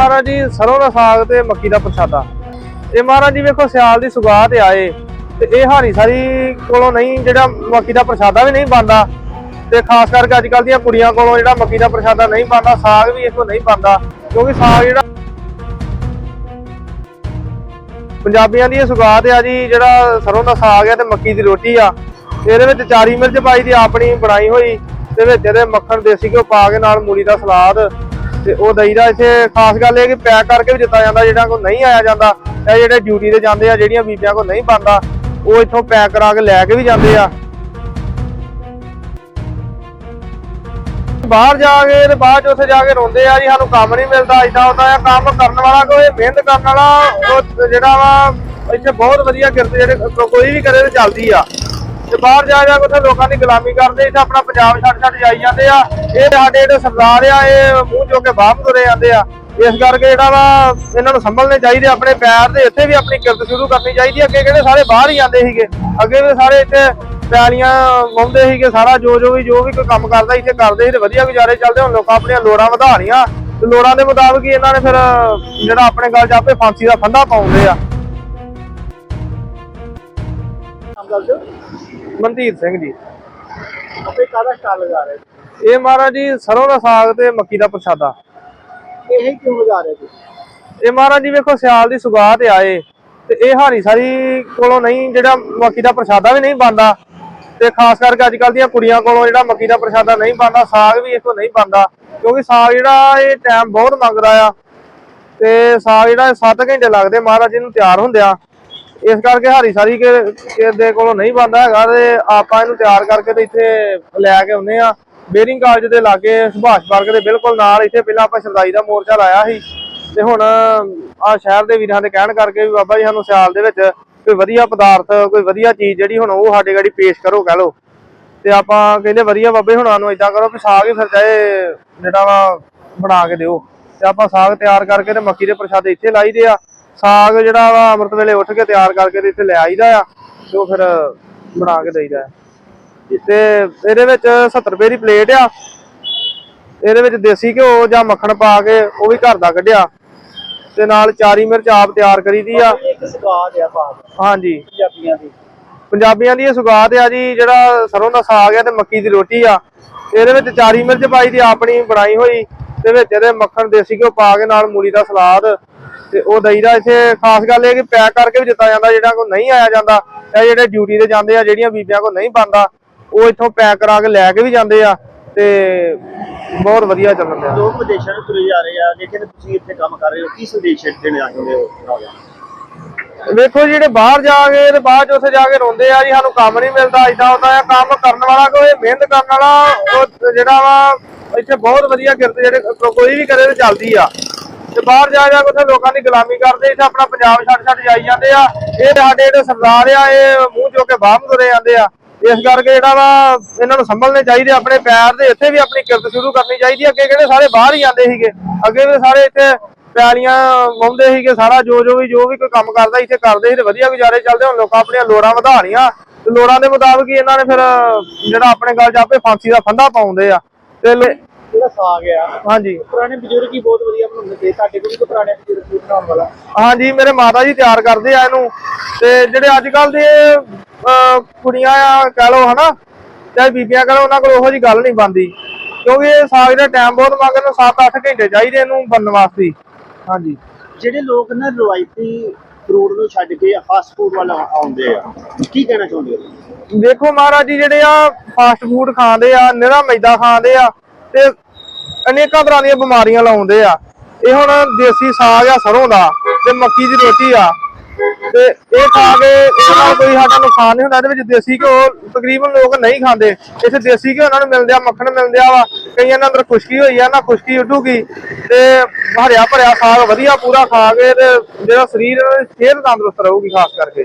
ਮਹਾਰਾਜ ਜੀ, ਸਰੋਂ ਦਾ ਸਾਗ ਤੇ ਮੱਕੀ ਦਾ ਪ੍ਰਸ਼ਾਦਾ। ਇਹ ਮਹਾਰਾਜ ਜੀ ਵੇਖੋ, ਸਿਆਲ ਦੀ ਸੁਗਾਤ ਆਏ। ਤੇ ਇਹ ਹਾਰੀ ਸਾਰੀ ਕੋਲੋਂ ਨਹੀਂ, ਜਿਹੜਾ ਮੱਕੀ ਦਾ ਪ੍ਰਸ਼ਾਦਾ ਵੀ ਨਹੀਂ ਬਣਦਾ। ਤੇ ਖਾਸ ਕਰਕੇ ਅੱਜ ਕੱਲ ਦੀਆਂ ਕੁੜੀਆਂ ਕੋਲੋਂ ਜਿਹੜਾ ਮੱਕੀ ਦਾ ਪ੍ਰਸ਼ਾਦਾ ਨਹੀਂ ਬਣਦਾ, ਸਾਗ ਵੀ ਇਥੋਂ ਨਹੀਂ ਬਣਦਾ। ਕਿਉਂਕਿ ਸਾਗ ਜਿਹੜਾ ਪੰਜਾਬੀਆਂ ਦੀ ਇਹ ਸੁਗਾਤ ਆ ਜੀ, ਜਿਹੜਾ ਸਰੋਂ ਦਾ ਸਾਗ ਆ ਤੇ ਮੱਕੀ ਦੀ ਰੋਟੀ ਆ। ਇਹਦੇ ਵਿੱਚ ਚਾਰੀ ਮਿਰਚ ਪਾਈ ਦੀ ਆਪਣੀ ਬਣਾਈ ਹੋਈ। ਤੇ ਵਿੱਚ ਇਹਦੇ ਮੱਖਣ ਦੇਸੀ ਘਿਓ ਪਾ ਕੇ ਨਾਲ ਮੂਲੀ ਦਾ ਸਲਾਦ। ਤੇ ਉਹ ਦਹੀਂ ਇੱਥੇ। ਖਾਸ ਗੱਲ ਇਹ ਕਿ ਪੈਕ ਕਰਕੇ ਵੀ ਦਿੱਤਾ ਜਾਂਦਾ, ਜਿਹੜਾ ਕੋ ਨਹੀਂ ਆਇਆ ਜਾਂਦਾ, ਇਹ ਜਿਹੜੇ ਡਿਊਟੀ ਤੇ ਜਾਂਦੇ ਆ, ਜਿਹੜੀਆਂ ਬੀਬੀਆਂ ਕੋ ਨਹੀਂ ਬਣਦਾ, ਉਹ ਇੱਥੋਂ ਪੈਕ ਕਰਾ ਕੇ ਲੈ ਕੇ ਵੀ ਜਾਂਦੇ ਆ। ਬਾਹਰ ਜਾ ਕੇ ਤੇ ਬਾਅਦ ਚ ਉੱਥੇ ਜਾ ਕੇ ਰੋਂਦੇ ਆ ਜੀ, ਸਾਨੂੰ ਕੰਮ ਨਹੀਂ ਮਿਲਦਾ ਇਦਾਂ ਹੁੰਦਾ ਆ, ਕੰਮ ਕਰਨ ਵਾਲਾ ਕੋਈ, ਮਿਹਨਤ ਕਰਨ ਵਾਲਾ, ਉਹ ਜਿਹੜਾ ਵਾ, ਇੱਥੇ ਬਹੁਤ ਵਧੀਆ ਕਿਰਤ, ਜਿਹੜੇ ਕੋਈ ਵੀ ਕਰੇ ਤੇ ਚੱਲਦੀ ਆ। ਤੇ ਬਾਹਰ ਜਾ ਜਾ ਕੇ ਉੱਥੇ ਲੋਕਾਂ ਦੀ ਗੁਲਾਮੀ ਕਰਦੇ, ਇੱਥੇ ਆਪਣਾ ਪੰਜਾਬ ਛੱਡ ਛੱਡ ਜਾਈ ਜਾਂਦੇ ਆ। ਇਹ ਸਾਡੇ ਜਿਹੜੇ ਸਰਦਾਰ ਆ, ਇਹ ਮੂੰਹ ਚੋ ਕੇ ਬਾਹਰ ਤੁਰੇ ਜਾਂਦੇ ਆ। ਇਸ ਕਰਕੇ ਜਿਹੜਾ ਵਾ, ਇਹਨਾਂ ਨੂੰ ਸੰਭਲਣੇ ਚਾਹੀਦੇ ਆਪਣੇ ਪੈਰ ਤੇ ਇੱਥੇ ਵੀ ਆਪਣੀ ਕਿਰਤ ਸ਼ੁਰੂ ਕਰਨੀ ਚਾਹੀਦੀ ਅੱਗੇ ਕਿਹੜੇ ਸਾਰੇ ਬਾਹਰ ਹੀ ਜਾਂਦੇ ਸੀਗੇ, ਅੱਗੇ ਵੀ ਸਾਰੇ ਇੱਥੇ ਪੈਲੀਆਂ ਵਾਉਂਦੇ ਸੀਗੇ, ਸਾਰਾ ਜੋ ਜੋ ਵੀ ਜੋ ਵੀ ਕੋਈ ਕੰਮ ਕਰਦਾ, ਇੱਥੇ ਕਰਦੇ ਸੀ ਤੇ ਵਧੀਆ ਗੁਜ਼ਾਰੇ ਚੱਲਦੇ ਹੁਣ ਲੋਕਾਂ ਆਪਣੀਆਂ ਲੋੜਾਂ ਵਧਾ ਵਧਾਣੀਆਂ ਤੇ ਲੋੜਾਂ ਦੇ ਮੁਤਾਬਕ ਹੀ ਇਹਨਾਂ ਨੇ ਫਿਰ, ਜਿਹੜਾ ਆਪਣੇ ਗੱਲ 'ਚ ਫਾਂਸੀ ਦਾ ਫੰਦਾ ਪਾਉਂਦੇ ਆ। ਮਨਦੀਪ ਸਿੰਘ ਜੀ। ਆਪੇ ਕਾਹਦਾ ਸਟਾਲ ਲਗਾ ਰਹੇ ਇਹ ਮਹਾਰਾਜ ਜੀ ਸਰੋਂ ਦਾ ਸਾਗ ਤੇ ਮੱਕੀ ਦਾ ਪ੍ਰਸ਼ਾਦਾ। ਇਹ ਕਿਉਂ ਲਗਾ ਰਹੇ ਤੁਸੀਂ ਇਹ ਮਹਾਰਾਜ ਜੀ ਵੇਖੋ ਸਿਆਲ ਦੀ ਸੁਗਾਤ ਆਏ ਤੇ ਇਹ ਹਾਰੀ ਸਾਰੀ ਕੋਲੋਂ ਨਹੀਂ ਜਿਹੜਾ ਮੱਕੀ ਦਾ ਪ੍ਰਸ਼ਾਦਾ ਵੀ ਨਹੀਂ ਬਣਦਾ ਤੇ ਖਾਸ ਕਰਕੇ ਅੱਜ ਕੱਲ ਦੀਆਂ ਕੁੜੀਆਂ ਕੋਲੋਂ ਜਿਹੜਾ ਮੱਕੀ ਦਾ ਪ੍ਰਸ਼ਾਦਾ ਨਹੀਂ ਬਣਦਾ ਸਾਗ ਵੀ ਇਥੋਂ ਨਹੀਂ ਬਣਦਾ ਕਿਉਂਕਿ ਸਾਗ ਜਿਹੜਾ ਇਹ ਟਾਈਮ ਬਹੁਤ ਮੰਗਦਾ ਆ ਤੇ ਸਾਗ ਜਿਹੜਾ 7 ਘੰਟੇ ਲੱਗਦੇ ਮਹਾਰਾਜ ਜੀ ਨੂੰ ਤਿਆਰ ਹੁੰਦਿਆਂ। ਇਸ ਕਰਕੇ ਹਾਰੀ ਸਾਰੀ ਕੇ ਕਿਸੇ ਦੇ ਕੋਲੋਂ ਨਹੀਂ ਬਣਦਾ ਹੈਗਾ ਤੇ ਆਪਾਂ ਇਹਨੂੰ ਤਿਆਰ ਕਰਕੇ ਤੇ ਇੱਥੇ ਲੈ ਕੇ ਆਉਂਦੇ ਆ ਬੇਰਿੰਗ ਕਾਲਜ ਦੇ ਲਾਗੇ ਸੁਭਾਸ਼ ਪਾਰਕ ਦੇ ਬਿਲਕੁਲ ਨਾਲ ਇੱਥੇ ਪਹਿਲਾਂ ਆਪਾਂ ਸ਼ਰਦਾਈ ਦਾ ਮੋਰਚਾ ਲਾਇਆ ਸੀ। ਤੇ ਹੁਣ ਆ ਸ਼ਹਿਰ ਦੇ ਵੀਰਾਂ ਦੇ ਕਹਿਣ ਕਰਕੇ ਵੀ ਬਾਬਾ ਜੀ ਸਾਨੂੰ ਸਿਆਲ ਦੇ ਵਿੱਚ ਕੋਈ ਵਧੀਆ ਪਦਾਰਥ, ਕੋਈ ਵਧੀਆ ਚੀਜ਼ ਜਿਹੜੀ ਹੁਣ ਉਹ ਸਾਡੇ ਗਾੜੀ ਪੇਸ਼ ਕਰੋ, ਕਹ ਲੋ ਤੇ ਆਪਾਂ ਕਹਿੰਦੇ ਵਧੀਆ ਬਾਬੇ ਹੁਣਾਂ ਨੂੰ ਇਦਾਂ ਕਰੋ ਵੀ ਸਾਗ ਹੀ ਫਿਰ ਚਾਹੇ ਜਿਹੜਾ ਵਾ ਬਣਾ ਕੇ ਦਿਓ। ਤੇ ਆਪਾਂ ਸਾਗ ਤਿਆਰ ਕਰਕੇ ਤੇ ਮੱਕੀ ਦੇ ਪ੍ਰਸ਼ਾਦੇ ਇੱਥੇ ਲਾਈਦੇ ਆ। ਸਾਗ ਜਿਹੜਾ ਵਾ ਅੰਮ੍ਰਿਤ ਵੇਲੇ ਉੱਠ ਕੇ ਤਿਆਰ ਕਰਕੇ ਤੇ ਇੱਥੇ ਲੈ ਆਈਦਾ ਆ ਤੇ ਉਹ ਫਿਰ ਬਣਾ ਕੇ ਦੇਈਦਾ ਤੇ ਇਹਦੇ ਵਿੱਚ 70 ਰੁਪਏ ਦੀ ਪਲੇਟ ਆ। ਇਹਦੇ ਵਿੱਚ ਦੇਸੀ ਘਿਓ ਜਾਂ ਮੱਖਣ ਪਾ ਕੇ ਉਹ ਵੀ ਘਰ ਦਾ ਕੱਢਿਆ। ਤੇ ਨਾਲ ਚਾਰੀ ਮਿਰਚ ਆਪ ਤਿਆਰ ਕਰੀਦੀ ਆ। ਇੱਕ ਆ ਹਾਂਜੀ। ਪੰਜਾਬੀਆਂ ਦੀ। ਪੰਜਾਬੀਆਂ ਦੀ ਇਹ ਸੁਗਾਤ ਆ ਜੀ ਜਿਹੜਾ ਸਰੋਂ ਦਾ ਸਾਗ ਆ ਤੇ ਮੱਕੀ ਦੀ ਰੋਟੀ ਆ। ਇਹਦੇ ਵਿੱਚ ਚਾਰੀ ਮਿਰਚ ਪਾਈ ਦੀ ਆਪਣੀ ਬਣਾਈ ਹੋਈ। ਤੇ ਵਿੱਚ ਇਹਦੇ ਮੱਖਣ ਦੇਸੀ ਘਿਓ ਪਾ ਕੇ ਨਾਲ ਮੂਲੀ ਦਾ ਸਲਾਦ। ਤੇ ਉਹ ਦਹੀਂ ਦਾ ਇੱਥੇ ਖਾਸ ਗੱਲ ਇਹ ਕਿ ਪੈਕ ਕਰਕੇ ਵੀ ਦਿੱਤਾ ਜਾਂਦਾ ਜਿਹੜਾ ਕੋ ਨਹੀਂ ਆਇਆ ਜਾਂਦਾ ਇਹ ਜਿਹੜੇ ਡਿਊਟੀ ਤੇ ਜਾਂਦੇ ਆ ਜਿਹੜੀਆਂ ਬੀਬੀਆਂ ਕੋ ਨਹੀਂ ਬਣਦਾ ਉਹ ਇੱਥੋਂ ਪੈਕ ਕਰਾ ਕੇ ਲੈ ਕੇ ਵੀ ਜਾਂਦੇ ਆ ਤੇ ਬਹੁਤ ਵਧੀਆ ਚੱਲਣ ਡਿਆ ਲੋਕ ਵਿਦੇਸ਼ਾਂ ਨੂੰ ਤੁਰੇ ਜਾ ਰਹੇ ਆ ਲੇਕਿਨ ਤੁਸੀਂ ਇੱਥੇ ਕੰਮ ਕਰ ਰਹੇ ਹੋ ਕੀ ਸੰਦੇਸ਼ ਦੇਣਾ ਚਾਹੁੰਦੇ ਹੋ ਵੇਖੋ ਜਿਹੜੇ ਬਾਹਰ ਜਾ ਕੇ ਤੇ ਬਾਅਦ ਚ ਉੱਥੇ ਜਾ ਕੇ ਰੋਂਦੇ ਆ ਜੀ ਸਾਨੂੰ ਕੰਮ ਨਹੀਂ ਮਿਲਦਾ ਇਦਾਂ ਹੁੰਦਾ ਆ ਕੰਮ ਕਰਨ ਵਾਲਾ ਕੋਈ ਮਿਹਨਤ ਕਰਨ ਵਾਲਾ ਉਹ ਜਿਹੜਾ ਵਾ ਇੱਥੇ ਬਹੁਤ ਵਧੀਆ ਕਿਰਤ ਜਿਹੜੇ ਕੋਈ ਵੀ ਕਰੇ ਤੇ ਚੱਲਦੀ ਆ। ਤੇ ਬਾਹਰ ਜਾ ਜਾ ਕੇ ਉੱਥੇ ਲੋਕਾਂ ਦੀ ਗੁਲਾਮੀ ਕਰਦੇ, ਇੱਥੇ ਆਪਣਾ ਪੰਜਾਬ ਛੱਡ ਛੱਡ ਜਾਈ ਜਾਂਦੇ ਆ। ਇਹ ਸਾਡੇ ਜਿਹੜੇ ਸਰਦਾਰ ਆ, ਇਹ ਮੂੰਹ ਚੋ ਕੇ ਬਾਹਰ ਤੁਰੇ ਜਾਂਦੇ ਆ। ਇਸ ਕਰਕੇ ਜਿਹੜਾ ਵਾ, ਇਹਨਾਂ ਨੂੰ ਸੰਭਲਣੇ ਚਾਹੀਦੇ ਆਪਣੇ ਪੈਰ ਤੇ ਇੱਥੇ ਵੀ ਆਪਣੀ ਕਿਰਤ ਸ਼ੁਰੂ ਕਰਨੀ ਚਾਹੀਦੀ ਅੱਗੇ ਕਿਹੜੇ ਸਾਰੇ ਬਾਹਰ ਹੀ ਜਾਂਦੇ ਸੀਗੇ, ਅੱਗੇ ਵੀ ਸਾਰੇ ਇੱਥੇ ਪੈਲੀਆਂ ਵਾਉਂਦੇ ਸੀਗੇ, ਸਾਰਾ ਜੋ ਜੋ ਵੀ ਜੋ ਵੀ ਕੋਈ ਕੰਮ ਕਰਦਾ, ਇੱਥੇ ਕਰਦੇ ਸੀ ਤੇ ਵਧੀਆ ਗੁਜ਼ਾਰੇ ਚੱਲਦੇ ਹੁਣ ਲੋਕਾਂ ਆਪਣੀਆਂ ਲੋੜਾਂ ਵਧਾ ਵਧਾਣੀਆਂ ਤੇ ਲੋੜਾਂ ਦੇ ਮੁਤਾਬਕ ਹੀ ਇਹਨਾਂ ਨੇ ਫਿਰ, ਜਿਹੜਾ ਆਪਣੇ ਗੱਲ 'ਚ ਆਪੇ ਫਾਂਸੀ ਦਾ ਫੰਦਾ ਪਾਉਂਦੇ ਆ। ਤੇ ਜਿਹੜਾ ਸਾਗ ਆ ਹਾਂਜੀ। ਪੁਰਾਣੇ ਬਜ਼ੁਰਗ ਹੀ ਬਹੁਤ ਵਧੀਆ ਬਣਾਉਂਦੇ ਸੀ ਸਾਡੇ ਕੋਲ ਵੀ ਕੋਈ ਪੁਰਾਣੇ ਬਜ਼ੁਰਗ ਸੀ ਬਣਾਉਣ ਵਾਲਾ? ਹਾਂਜੀ ਮੇਰੇ ਮਾਤਾ ਜੀ ਤਿਆਰ ਕਰਦੇ ਆ ਇਹਨੂੰ। ਤੇ ਜਿਹੜੇ ਅੱਜ ਕੱਲ ਦੇ ਕੁੜੀਆਂ ਆ ਕਹ ਲਓ ਹਨਾ ਚਾਹੇ ਬੀਬੀਆਂ ਕਹ ਉਹਨਾਂ ਕੋਲ ਉਹੋ ਜੀ ਗੱਲ ਨਹੀਂ ਬਣਦੀ। ਕਿਉਂਕਿ ਇਹ ਸਾਗ ਦਾ ਟਾਈਮ ਬਹੁਤ ਮੰਗਦੇ ਨੂੰ 7-8 ਘੰਟੇ ਚਾਹੀਦੇ ਇਹਨੂੰ ਬਣਨ ਵਾਸਤੇ। ਹਾਂਜੀ। ਜਿਹੜੇ ਲੋਕ ਨਾ ਰਵਾਇਤੀ ਫਰੂਟ ਨੂੰ ਛੱਡ ਕੇ ਫਾਸਟ ਫੂਡ ਵੱਲ ਆਉਂਦੇ ਆ ਕੀ ਕਹਿਣਾ ਚਾਹੁੰਦੇ ਹੋ? ਦੇਖੋ ਮਹਾਰਾਜ ਜੀ ਜਿਹੜੇ ਆ ਫਾਸਟ ਫੂਡ ਖਾਂਦੇ ਆ ਨਿਹਰਾ ਮੈਦਾ ਖਾਂਦੇ ਆ ਤੇ ਅਨੇਕਾਂ ਤਰ੍ਹਾਂ ਦੀਆਂ ਬਿਮਾਰੀਆਂ ਲਾਉਂਦੇ ਆ। ਇਹ ਹੁਣ ਦੇਸੀ ਸਾਗ ਆ ਸਰੋਂ ਦਾ ਤੇ ਮੱਕੀ ਦੀ ਰੋਟੀ ਆ। ਤੇ ਇਹ ਖਾ ਕੇ ਇਹਦੇ ਕੋਈ ਸਾਡਾ ਨੁਕਸਾਨ ਨਹੀਂ ਹੁੰਦਾ, ਇਹਦੇ ਵਿੱਚ ਦੇਸੀ ਘਿਓ ਤਕਰੀਬਨ ਲੋਕ ਨਹੀਂ ਖਾਂਦੇ। ਇੱਥੇ ਦੇਸੀ ਘਿਓ ਇਹਨਾਂ ਨੂੰ ਮਿਲਦੇ ਆ, ਮੱਖਣ ਮਿਲਦੇ ਆ ਵਾ। ਕਈਆਂ ਦੇ ਅੰਦਰ ਖੁਸ਼ਕੀ ਹੋਈ ਆ, ਨਾ ਖੁਸ਼ਕੀ ਉੱਡੂਗੀ। ਤੇ ਹਰਿਆ ਭਰਿਆ ਸਾਗ, ਵਧੀਆ ਪੂਰਾ ਖਾ ਕੇ ਤੇ ਜਿਹੜਾ ਸਰੀਰ ਇਹਨਾਂ ਦੀ ਸਿਹਤ ਤੰਦਰੁਸਤ ਰਹੂਗੀ ਖਾਸ ਕਰਕੇ।